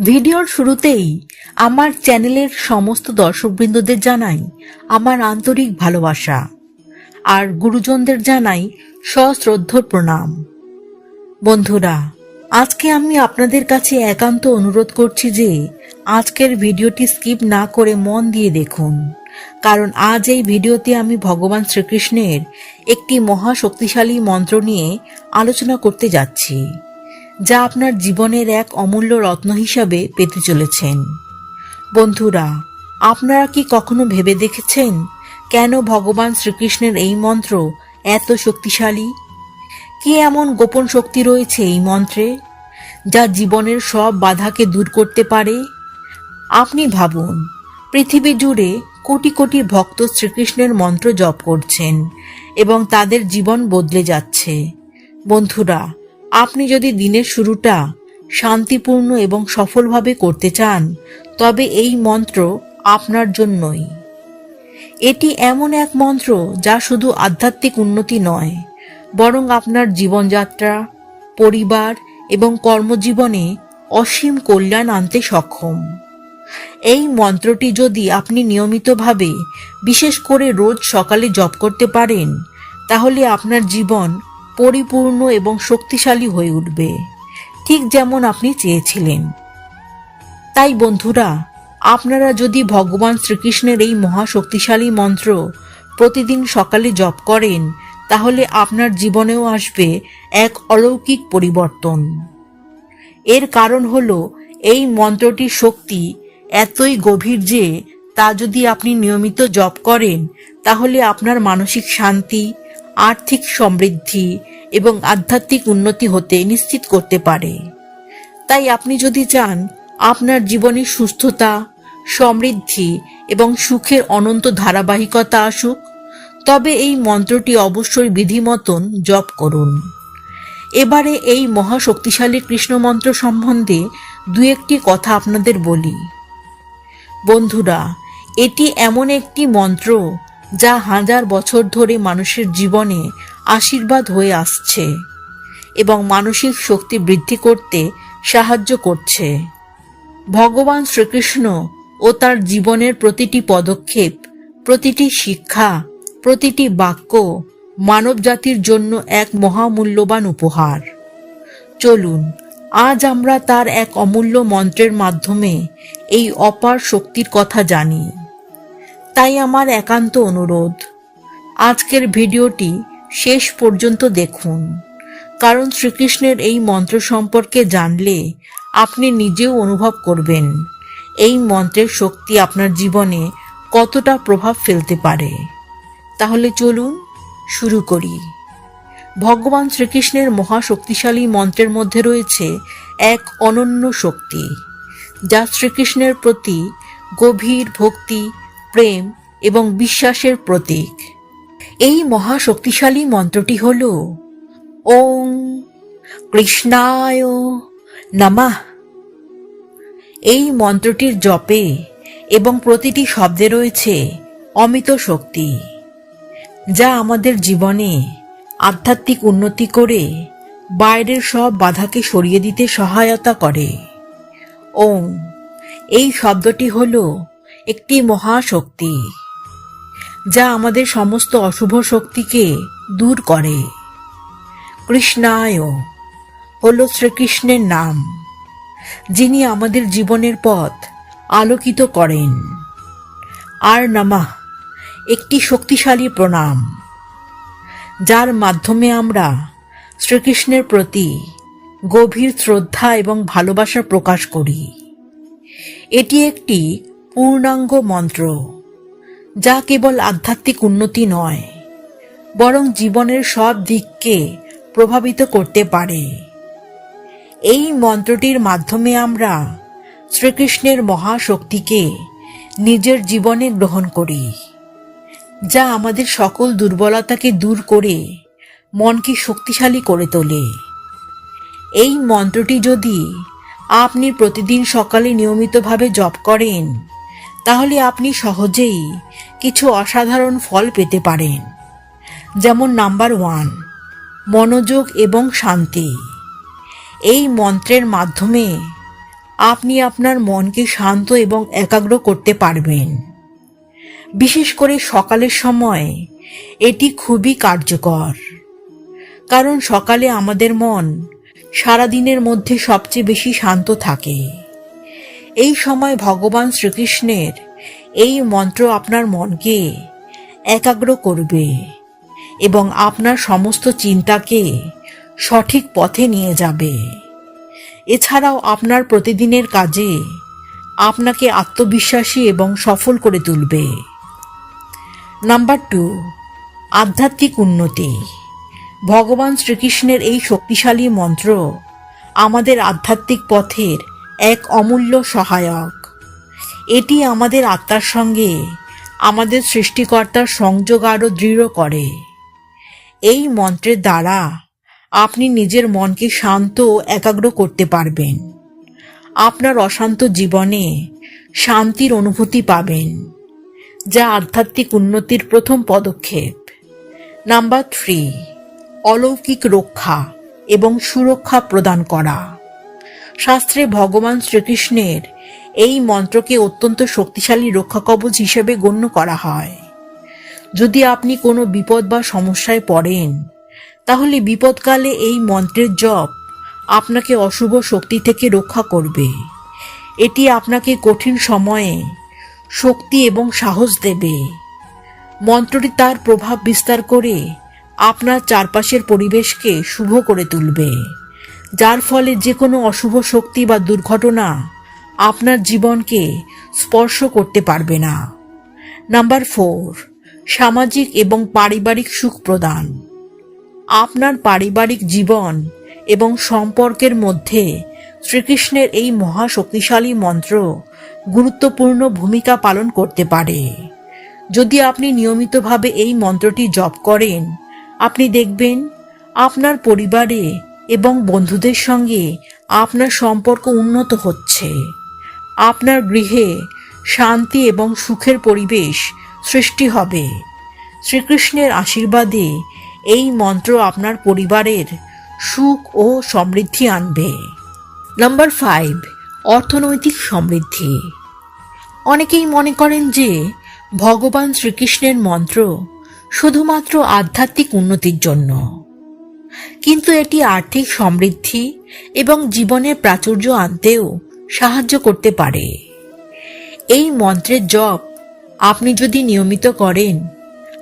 ভিডিওর শুরুতেই আমার চ্যানেলের সমস্ত দর্শকবৃন্দদের জানাই আমার আন্তরিক ভালোবাসা। আর গুরুজনদের জানাই সশ্রদ্ধ প্রণাম। বন্ধুরা, আজকে আমি আপনাদের কাছে একান্ত অনুরোধ করছি যে আজকের ভিডিওটি স্কিপ না করে মন দিয়ে দেখুন, কারণ আজ এই ভিডিওতে আমি ভগবান শ্রীকৃষ্ণের একটি মহা শক্তিশালী মন্ত্র নিয়ে আলোচনা করতে যাচ্ছি। যা আপনার জীবনের এক অমূল্য রত্ন হিসাবে পেতে চলেছেন। বন্ধুরা, আপনারা কি কখনো ভেবে দেখেছেন কেন ভগবান শ্রীকৃষ্ণের এই মন্ত্র এত শক্তিশালী? কি এমন গোপন শক্তি রয়েছে এই মন্ত্রে যা জীবনের সব বাধাকে দূর করতে পারে? আপনি ভাবুন, পৃথিবী জুড়ে কোটি কোটি ভক্ত শ্রীকৃষ্ণের মন্ত্র জপ করছেন এবং তাদের জীবন বদলে যাচ্ছে। বন্ধুরা আপনি যদি দিনের শুরুটা শান্তিপূর্ণ এবং সফলভাবে করতে চান, তবে এই মন্ত্র আপনার জন্যই। এটি এমন এক মন্ত্র যা শুধু আধ্যাত্মিক উন্নতি নয়, বরং আপনার জীবনযাত্রা, পরিবার এবং কর্মজীবনে অসীম কল্যাণ আনতে সক্ষম। এই মন্ত্রটি যদি আপনি নিয়মিতভাবে, বিশেষ করে রোজ সকালে জপ করতে পারেন, তাহলে আপনার জীবন পরিপূর্ণ এবং শক্তিশালী হয়ে উঠবে, ঠিক যেমন আপনি চেয়েছিলেন। তাই বন্ধুরা, আপনারা যদি ভগবান শ্রীকৃষ্ণের এই মহাশক্তিশালী মন্ত্র প্রতিদিন সকালে জপ করেন, তাহলে আপনার জীবনেও আসবে এক অলৌকিক পরিবর্তন। এর কারণ হল, এই মন্ত্রটির শক্তি এতই গভীর যে, তা যদি আপনি নিয়মিত জপ করেন, তাহলে আপনার মানসিক শান্তি আর্থিক সমৃদ্ধি এবং আধ্যাত্মিক উন্নতি হতে নিশ্চিত করতে পারে। তাই আপনি যদি চান আপনার জীবনে সুস্থতা, সমৃদ্ধি এবং সুখের অনন্ত ধারাবাহিকতা আসুক, তবে এই মন্ত্রটি অবশ্যই বিধি মতন জপ করুন। এবারে এই মহাশক্তিশালী কৃষ্ণ মন্ত্র সম্বন্ধে দু একটি কথা আপনাদের বলি। বন্ধুরা, এটি এমন একটি মন্ত্র যা হাজার বছর ধরে মানুষের জীবনে আশীর্বাদ হয়ে আসছে এবং মানসিক শক্তি বৃদ্ধি করতে সাহায্য করছে। ভগবান শ্রীকৃষ্ণ ও তার জীবনের প্রতিটি পদক্ষেপ, প্রতিটি শিক্ষা, প্রতিটি বাক্য মানব জাতির জন্য এক মহামূল্যবান উপহার। চলুন, আজ আমরা তার এক অমূল্য মন্ত্রের মাধ্যমে এই অপার শক্তির কথা জানি। তাই আমার একান্ত অনুরোধ। আজকের ভিডিওটি শেষ পর্যন্ত দেখুন। কারণ শ্রীকৃষ্ণের এই মন্ত্র সম্পর্কে জানলে আপনি নিজেও অনুভব করবেন, এই মন্ত্রের শক্তি আপনার জীবনে কতটা প্রভাব ফেলতে পারে। তাহলে চলুন শুরু করি। ভগবান শ্রীকৃষ্ণের মহাশক্তিশালী মন্ত্রের মধ্যে রয়েছে এক অনন্য শক্তি, যা শ্রীকৃষ্ণের প্রতি গভীর ভক্তি প্রেম এবং বিশ্বাসের প্রতীক। এই মহাশক্তিশালী মন্ত্রটি হল ওং কৃষ্ণায় নমঃ। এই মন্ত্রটির জপে এবং প্রতিটি শব্দে রয়েছে অমিত শক্তি, যা আমাদের জীবনে আধ্যাত্মিক উন্নতি করে বাইরের সব বাধাকে সরিয়ে দিতে সহায়তা করে। ওং এই শব্দটি হল একটি মহাশক্তি, যা আমাদের সমস্ত অশুভ শক্তিকে দূর করে। কৃষ্ণায় হল শ্রীকৃষ্ণের নাম, যিনি আমাদের জীবনের পথ আলোকিত করেন। আর নামা একটি শক্তিশালী প্রণাম, যার মাধ্যমে আমরা শ্রীকৃষ্ণের প্রতি গভীর শ্রদ্ধা এবং ভালোবাসা প্রকাশ করি। এটি একটি পূর্ণাঙ্গ মন্ত্র, যা কেবল আধ্যাত্মিক উন্নতি নয়, বরং জীবনের সব দিককে প্রভাবিত করতে পারে। এই মন্ত্রটির মাধ্যমে আমরা শ্রীকৃষ্ণের মহাশক্তিকে নিজের জীবনে গ্রহণ করি, যা আমাদের সকল দুর্বলতাকে দূর করে মনকে শক্তিশালী করে তোলে। এই মন্ত্রটি যদি আপনি প্রতিদিন সকালে নিয়মিতভাবে জপ করেন তাহলে আপনি সহজেই কিছু অসাধারণ ফল পেতে পারেন। যেমন নাম্বার ওয়ান, মনোযোগ এবং শান্তি। এই মন্ত্রের মাধ্যমে আপনি আপনার মনকে শান্ত এবং একাগ্র করতে পারবেন। বিশেষ করে সকালের সময় এটি খুবই কার্যকর। কারণ সকালে আমাদের মন সারাদিনের মধ্যে সবচেয়ে বেশি শান্ত থাকে। এই সময় ভগবান শ্রীকৃষ্ণের এই মন্ত্র আপনার মনকে একাগ্র করবে এবং আপনার সমস্ত চিন্তাকে সঠিক পথে নিয়ে যাবে। এছাড়াও আপনার প্রতিদিনের কাজে আপনাকে আত্মবিশ্বাসী এবং সফল করে তুলবে। নাম্বার টু, আধ্যাত্মিক উন্নতি। ভগবান শ্রীকৃষ্ণের এই শক্তিশালী মন্ত্র আমাদের আধ্যাত্মিক পথের এক অমূল্য সহায়ক। এটি আমাদের আত্মার সঙ্গে আমাদের সৃষ্টিকর্তার সংযোগ আরও দৃঢ় করে। এই মন্ত্রের দ্বারা আপনি নিজের মনকে শান্ত ও একাগ্র করতে পারবেন। আপনার অশান্ত জীবনে শান্তির অনুভূতি পাবেন, যা আধ্যাত্মিক উন্নতির প্রথম পদক্ষেপ। নাম্বার থ্রি, অলৌকিক রক্ষা এবং সুরক্ষা প্রদান করা। শাস্ত্রে ভগবান শ্রীকৃষ্ণের এই মন্ত্রকে অত্যন্ত শক্তিশালী রক্ষা কবচ হিসেবে গণ্য করা হয়। যদি আপনি কোনো বিপদ বা সমস্যায় পড়েন, তাহলে বিপদকালে এই মন্ত্রের জপ আপনাকে অশুভ শক্তি থেকে রক্ষা করবে। এটি আপনাকে কঠিন সময়ে শক্তি এবং সাহস দেবে। মন্ত্রটি তার প্রভাব বিস্তার করে আপনার চারপাশের পরিবেশকে শুভ করে তুলবে। যার ফলে যে কোনো অশুভ শক্তি বা দুর্ঘটনা আপনার জীবনকে স্পর্শ করতে পারবে না। নাম্বার ফোর, সামাজিক এবং পারিবারিক সুখ প্রদান। আপনার পারিবারিক জীবন এবং সম্পর্কের মধ্যে শ্রীকৃষ্ণের এই মহাশক্তিশালী মন্ত্র গুরুত্বপূর্ণ ভূমিকা পালন করতে পারে। যদি আপনি নিয়মিতভাবে এই মন্ত্রটি জপ করেন, আপনি দেখবেন আপনার পরিবারে এবং বন্ধুদের সঙ্গে আপনার সম্পর্ক উন্নত হচ্ছে। আপনার গৃহে শান্তি এবং সুখের পরিবেশ সৃষ্টি হবে। শ্রীকৃষ্ণের আশীর্বাদে এই মন্ত্র আপনার পরিবারের সুখ ও সমৃদ্ধি আনবে। নাম্বার ফাইভ, অর্থনৈতিক সমৃদ্ধি। অনেকেই মনে করেন যে ভগবান শ্রীকৃষ্ণের মন্ত্র শুধুমাত্র আধ্যাত্মিক উন্নতির জন্য। কিন্তু এটি আর্থিক সমৃদ্ধি এবং জীবনের প্রাচুর্য আনতেও সাহায্য করতে পারে। এই মন্ত্রের জপ আপনি যদি নিয়মিত করেন,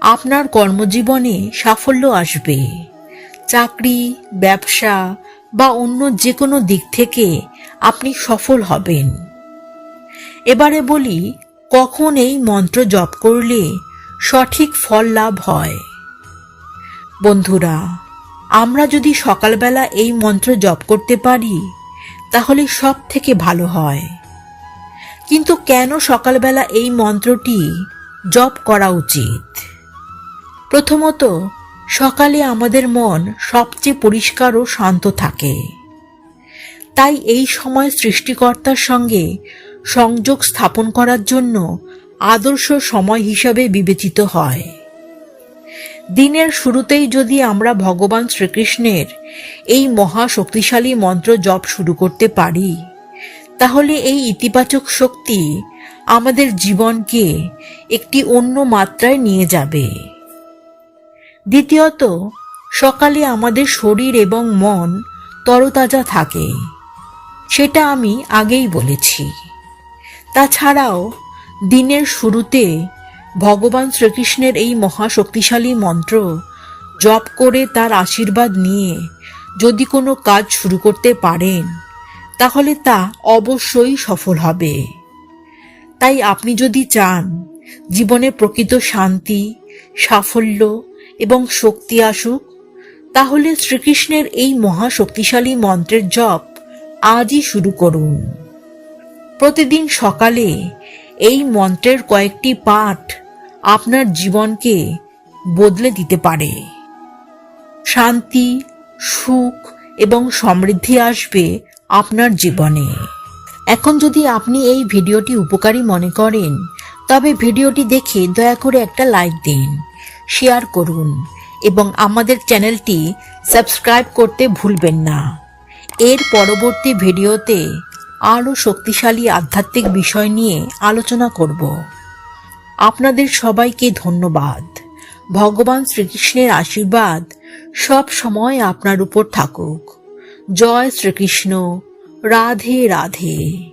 আপনার কর্মজীবনে সাফল্য আসবে। চাকরি, ব্যবসা বা অন্য যে কোনো দিক থেকে আপনি সফল হবেন। এবারে বলি, কখন এই মন্ত্র জপ করলে সঠিক ফল লাভ হয়? বন্ধুরা আমরা যদি সকালবেলা এই মন্ত্র জপ করতে পারি, তাহলে সব থেকে ভালো হয়। কিন্তু কেন সকালবেলা এই মন্ত্রটি জপ করা উচিত? প্রথমত, সকালে আমাদের মন সবচেয়ে পরিষ্কার ও শান্ত থাকে। তাই এই সময় সৃষ্টিকর্তার সঙ্গে সংযোগ স্থাপন করার জন্য আদর্শ সময় হিসাবে বিবেচিত হয়। দিনের শুরুতেই যদি আমরা ভগবান শ্রীকৃষ্ণের এই মহা শক্তিশালী মন্ত্র জপ শুরু করতে পারি, তাহলে এই ইতিবাচক শক্তি আমাদের জীবনকে একটি অন্য মাত্রায় নিয়ে যাবে। দ্বিতীয়ত, সকালে আমাদের শরীর এবং মন তরতাজা থাকে, সেটা আমি আগেই বলেছি। তাছাড়াও, দিনের শুরুতে ভগবান শ্রীকৃষ্ণের এই মহাশক্তিশালী মন্ত্র, জপ করে তার আশীর্বাদ নিয়ে যদি কোনো কাজ শুরু করতে পারেন, তাহলে তা অবশ্যই সফল হবে। তাই আপনি যদি চান, জীবনে প্রকৃত শান্তি, সাফল্য এবং শক্তি আসুক, তাহলে শ্রীকৃষ্ণের এই মহাশক্তিশালী মন্ত্রের জপ আজই শুরু করুন। প্রতিদিন সকালে এই মন্ত্রের কয়েকটি পাঠ আপনার জীবনকে বদলে দিতে পারে। শান্তি, সুখ এবং সমৃদ্ধি আসবে আপনার জীবনে। এখন যদি আপনি এই ভিডিওটি উপকারী মনে করেন, তবে ভিডিওটি দেখে দয়া করে একটা লাইক দিন, শেয়ার করুন এবং আমাদের চ্যানেলটি সাবস্ক্রাইব করতে ভুলবেন না। এর পরবর্তী ভিডিওতে আরও শক্তিশালী আধ্যাত্মিক বিষয় নিয়ে আলোচনা করব। আপনাদের সবাইকে ধন্যবাদ। ভগবান শ্রীকৃষ্ণের আশীর্বাদ সব সময় আপনার উপর থাকুক। জয় শ্রীকৃষ্ণ। রাধে রাধে।